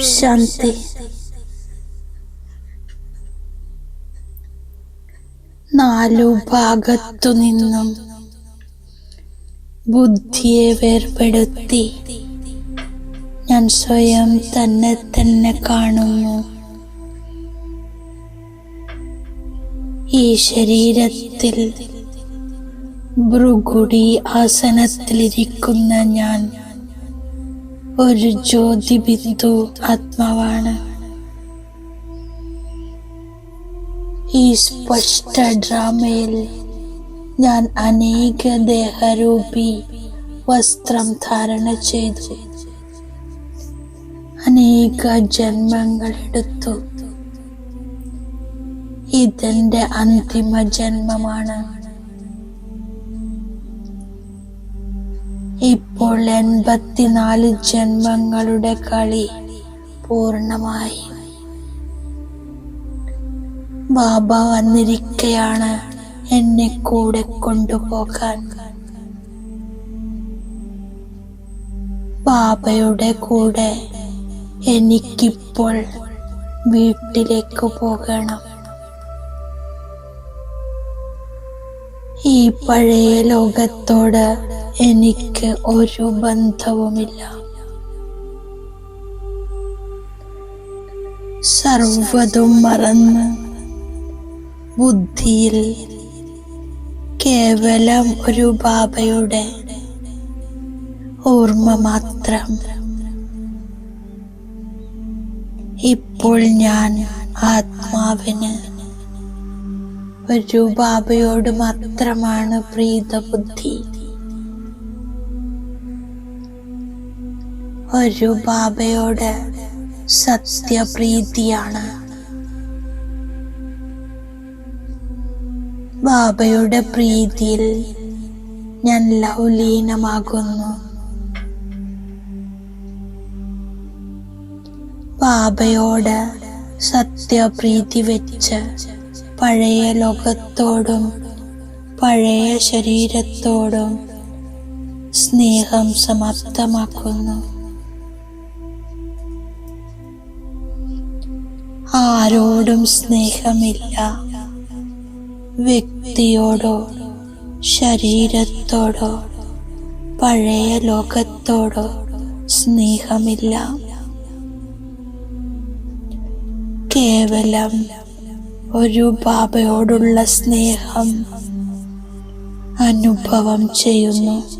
ശാന്തി. നാലു ഭാഗത്തു നിന്നും ബുദ്ധിയെ വേർപെടുത്തി. ഞാൻ സ്വയം തന്നെ തന്നെ കാണുന്നു. ഈ ശരീരത്തിൽ ഭൃഗുടി ആസനത്തിലിരിക്കുന്ന ഞാൻ ഒരു ജ്യോതി ബിന്ദു ആത്മാവാണ്. ഈ സ്പഷ്ട ഡ്രാമയിൽ ഞാൻ അനേക ദേഹരൂപി വസ്ത്രം ധാരണ ചെയ്തു. അനേക ജന്മങ്ങൾ എടുത്തു. ഇതെന്റെ അന്തിമ ജന്മമാണ്. ഇപ്പോൾ എൺപത്തിനാല് ജന്മങ്ങളുടെ കളി പൂർണമായി ബാബ വന്നിരിക്കയാണ് എന്നെ കൂടെ കൊണ്ടുപോകാൻ. ബാബയുടെ കൂടെ എനിക്കിപ്പോൾ വീട്ടിലേക്ക് പോകണം. ഈ പഴയ ലോകത്തോട് എനിക്ക് ഒരു ബന്ധവുമില്ല. സർവതും മറന്ന് ബുദ്ധിയിൽ കേവലം ഒരു ബാബയുടെ ഓർമ്മ മാത്രം. ഇപ്പോൾ ഞാൻ ആത്മാവിന് ഒരു ബാബയോട് മാത്രമാണ് പ്രീതബുദ്ധി. ഒരു ബാബയോട് സത്യപ്രീതിയാണ്. ബാബയുടെ പ്രീതിയിൽ ഞാൻ ലൗലീനമാകുന്നു ബാബയോട് സത്യപ്രീതി വെച്ച് പഴയ ലോകത്തോടും പഴയ ശരീരത്തോടും സ്നേഹം സമാപ്തമാക്കുന്നു ആരോടും സ്നേഹമില്ല. വ്യക്തിയോടോ ശരീരത്തോടോ പഴയ ലോകത്തോടോ സ്നേഹമില്ല. കേവലം ഒരു ബാബയോടുള്ള സ്നേഹം അനുഭവം ചെയ്യുന്നു.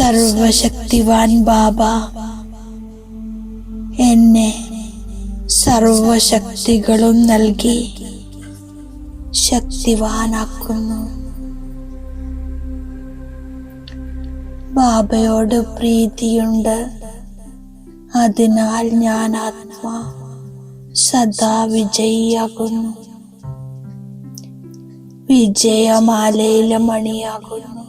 സർവശക്തിവാൻ ബാബ. എന്നെ സർവശക്തികളും നൽകി ശക്തിവാനാക്കുന്നു. ബാബയോട് പ്രീതിയുണ്ട്. അതിനാൽ ഞാൻ ആത്മാ സദാ വിജയിയാകുന്നു. വിജയമാലയിലെ മണിയാകുന്നു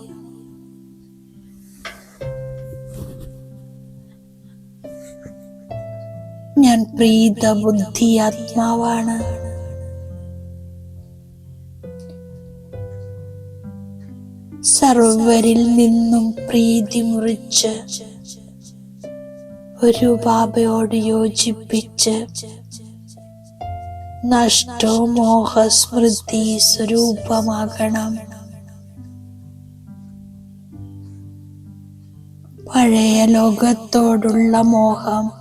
ഞാൻ പ്രീത ബുദ്ധി ആത്മാവാണ് സർവരിൽ നിന്നും പ്രീതി മുറിച്ച് ഒരു ബാബയോട് യോജിപ്പിച്ച് നഷ്ടോ മോഹ സ്മൃതി സ്വരൂപമാകണം. പഴയ ലോകത്തോടുള്ള മോഹം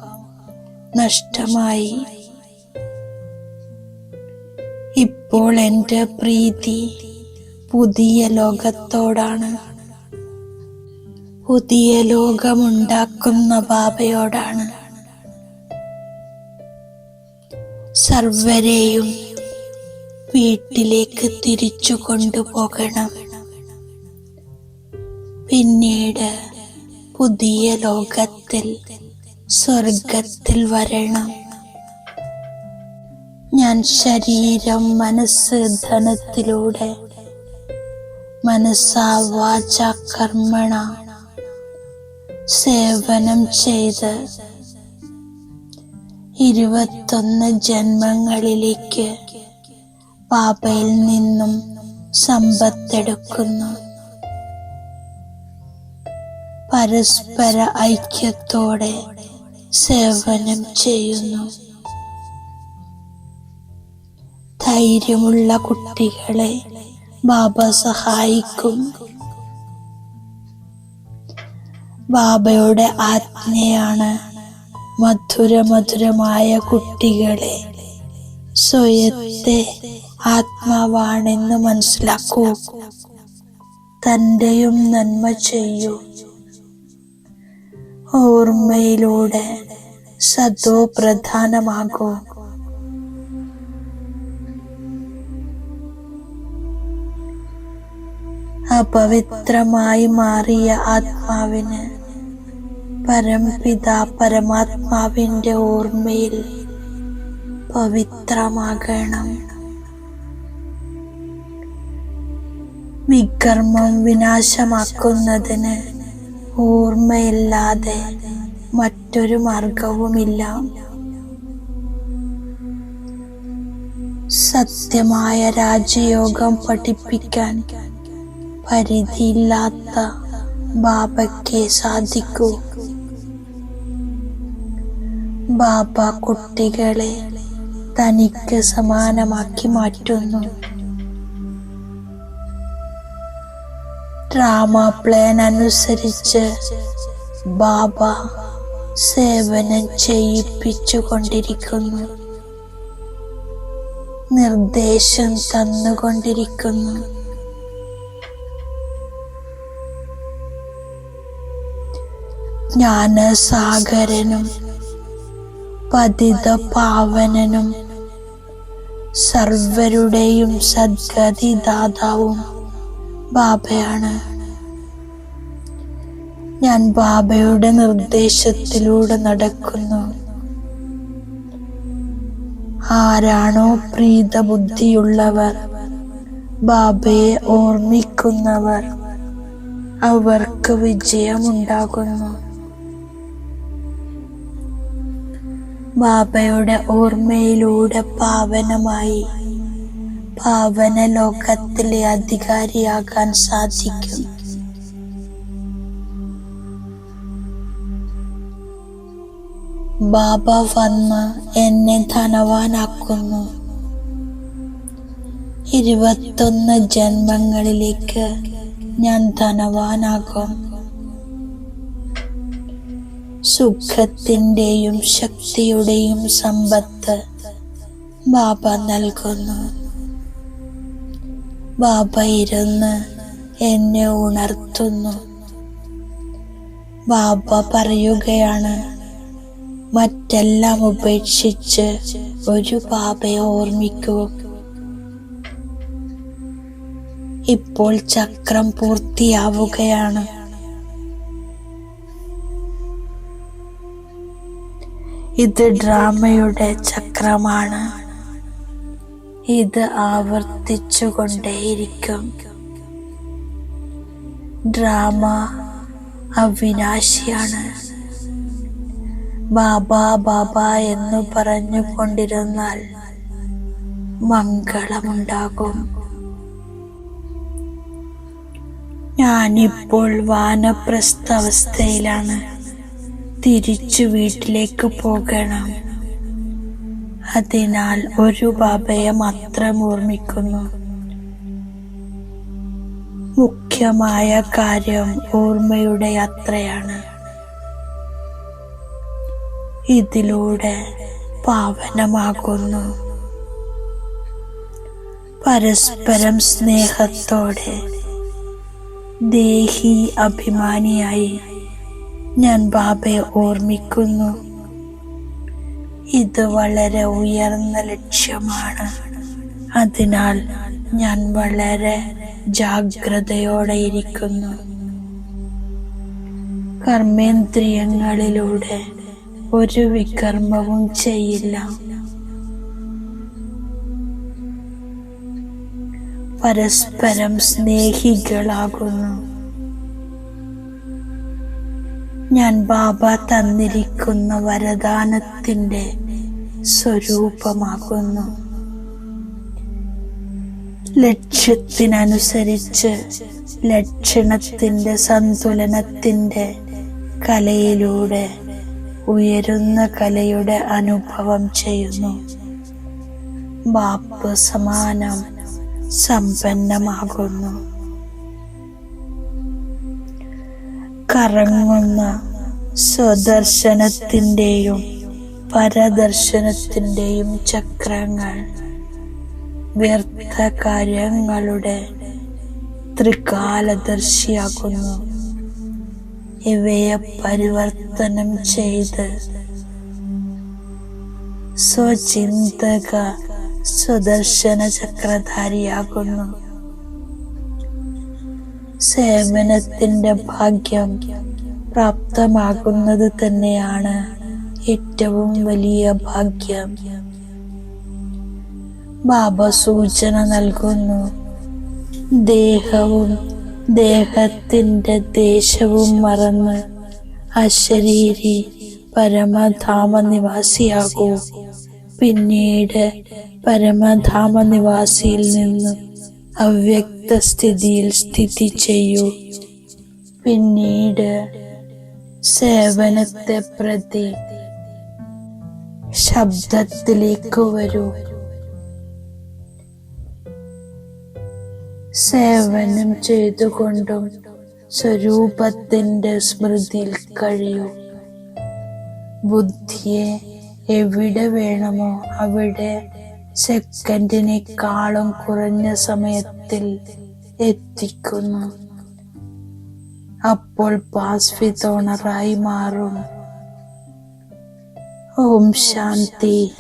നഷ്ടമായി. ഇപ്പോൾ എന്റെ പ്രീതി പുതിയ ലോകത്തോടാണ്. പുതിയ ലോകമുണ്ടാക്കുന്ന ബാബയോടാണ്. സർവരെയും വീട്ടിലേക്ക് തിരിച്ചു കൊണ്ടുപോകണം. പിന്നീട് പുതിയ ലോകത്തിൽ സ്വർഗത്തിൽ വരണം. ഞാൻ ശരീരം മനസ്സ് ധനത്തിലൂടെ. മനസ്സാ വാച കർമ്മണ. സേവനം ചെയ്ത് ഇരുപത്തൊന്ന് ജന്മങ്ങളിലേക്ക് പാപയിൽ നിന്നും സമ്പത്തെടുക്കുന്നു. പരസ്പര ഐക്യത്തോടെ സേവനം ചെയ്യുന്നു ധൈര്യമുള്ള കുട്ടികളെ ബാബ സഹായിക്കും ബാബയുടെ ആജ്ഞയാണ് മധുര മധുരമായ കുട്ടികളെ സ്വയത്തെ ആത്മാവാണെന്ന് മനസ്സിലാക്കൂ. തന്റെയും നന്മ ചെയ്യൂ. ഓർമ്മയിലൂടെ സദോ പ്രധാനമാകൂ. അപവിത്രമായി മാറിയ ആത്മാവിന് പരംപിത പരമാത്മാവിന്റെ ഓർമ്മയിൽ പവിത്രമാകണം. വികർമ്മം വിനാശമാക്കുന്നതിന് ഓർമ്മയില്ലാതെ മറ്റൊരു മാർഗവുമില്ല സത്യമായ രാജയോഗം പഠിപ്പിക്കാൻ പരിധിയില്ലാത്ത ബാബയ്ക്ക് സാധിക്കൂ. ബാബ കുട്ടികളെ തനിക്ക് സമാനമാക്കി മാറ്റുന്നു. ഡ്രാമ പ്ലാൻ അനുസരിച്ച് ബാബ സേവനം ചെയ്യിപ്പിച്ചു കൊണ്ടിരിക്കുന്നു നിർദ്ദേശം തന്നുകൊണ്ടിരിക്കുന്നു. ജ്ഞാനസാഗരനും പതിത പാവനനും സർവരുടെയും സദ്ഗതിദാതാവും ബാബയാണ്. ഞാൻ ബാബയുടെ നിർദ്ദേശത്തിലൂടെ നടക്കുന്നു. ആരാണോ പ്രീത ബുദ്ധിയുള്ളവർ ബാബയെ ഓർമ്മിക്കുന്നവർ അവർക്ക് വിജയമുണ്ടാകുന്നു. ബാബയുടെ ഓർമ്മയിലൂടെ പാവനമായി പാവന ലോകത്തിലെ അധികാരിയാകാൻ സാധിക്കും. ബാബ വന്ന് എന്നെ ധനവാനാക്കുന്നു. ഇരുപത്തൊന്ന് ജന്മങ്ങളിലേക്ക് ഞാൻ ധനവാനാകും. സുഖത്തിന്റെയും ശക്തിയുടെയും സമ്പത്ത് ബാബ നൽകുന്നു. ബാബ ഇരുന്ന് എന്നെ ഉണർത്തുന്നു. ബാബ പറയുകയാണ് മറ്റെല്ലാം ഉപേക്ഷിച്ച് ഒരു ബാബയെ ഓർമ്മിക്കൂ. ഇപ്പോൾ ചക്രം പൂർത്തിയാവുകയാണ്. ഇത് ഡ്രാമയുടെ ചക്രമാണ്. ഇത് ആവർത്തിച്ചുകൊണ്ടേയിരിക്കും. ഡ്രാമ അവിനാശിയാണ്. ബാബ ബാബ എന്ന് പറഞ്ഞു കൊണ്ടിരുന്നാൽ മംഗളമുണ്ടാകും. ഞാനിപ്പോൾ വാനപ്രസ്ഥ അവസ്ഥയിലാണ്. തിരിച്ചു വീട്ടിലേക്ക് പോകണം. അതിനാൽ ഒരു ബാബയെ മാത്രം ഓർമ്മിക്കുന്നു. മുഖ്യമായ കാര്യം ഓർമ്മയുടെ യാത്രയാണ്. ഇതിലൂടെ പാവനമാകുന്നു. പരസ്പരം സ്നേഹത്തോടെ ദേഹി അഭിമാനിയായി ഞാൻ ബാബയെ ഓർമ്മിക്കുന്നു. ഇത് വളരെ ഉയർന്ന ലക്ഷ്യമാണ്. അതിനാൽ ഞാൻ വളരെ ജാഗ്രതയോടെ ഇരിക്കുന്നു. കർമ്മേന്ദ്രിയങ്ങളിലൂടെ ഒരു വികർമ്മവും ചെയ്യില്ല. പരസ്പരം സ്നേഹികളാകുന്നു. ഞാൻ ബാബ തന്നിരിക്കുന്ന വരദാനത്തിന്റെ സ്വരൂപമാകുന്നു. ലക്ഷ്യത്തിനനുസരിച്ച് ലക്ഷണത്തിന്റെ സന്തുലനത്തിന്റെ കലയിലൂടെ ഉയരുന്ന കലയുടെ അനുഭവം ചെയ്യുന്നു. ബാപ്പ് സമാനം സമ്പന്നമാകുന്നു. കറങ്ങുന്ന സ്വദർശനത്തിന്റെയും പരദർശനത്തിന്റെയും ചക്രങ്ങൾ വ്യർത്ഥ കാര്യങ്ങളുടെ ത്രികാലദർശിയാകുന്നു. ഇവയെ പരിവർത്തനം ചെയ്ത് സ്വചിന്തക സ്വദർശന ചക്രധാരിയാകുന്നു സേവനത്തിന്റെ ഭാഗ്യം പ്രാപ്തമാകുന്നത് തന്നെയാണ് ഏറ്റവും വലിയ ഭാഗ്യം. ബാബ സൂചന നൽകുന്നു ദേഹവും ദേഹത്തിന്റെ ദേശവും മറന്ന് അശരീരി പരമധാമ നിവാസിയാകൂ പിന്നീട് പരമധാമ നിവാസിയിൽ നിന്നും അവ്യക്ത സ്ഥിതിയിൽ സ്ഥിതി ചെയ്യൂ. പിന്നീട് സേവനത്തെ പ്രതി ശബ്ദത്തിലേക്ക് വരൂ. സേവനം ചെയ്തുകൊണ്ടും സ്വരൂപത്തിന്റെ സ്മൃതിയിൽ കഴിയൂ. ബുദ്ധിയെ എവിടെ വേണമോ അവിടെ സെക്കൻഡിനേക്കാളും കുറഞ്ഞ സമയത്തിൽ എത്തിക്കുന്നു. അപ്പോൾ പാസ്വിതോണറായി മാറും. ഓം ശാന്തി.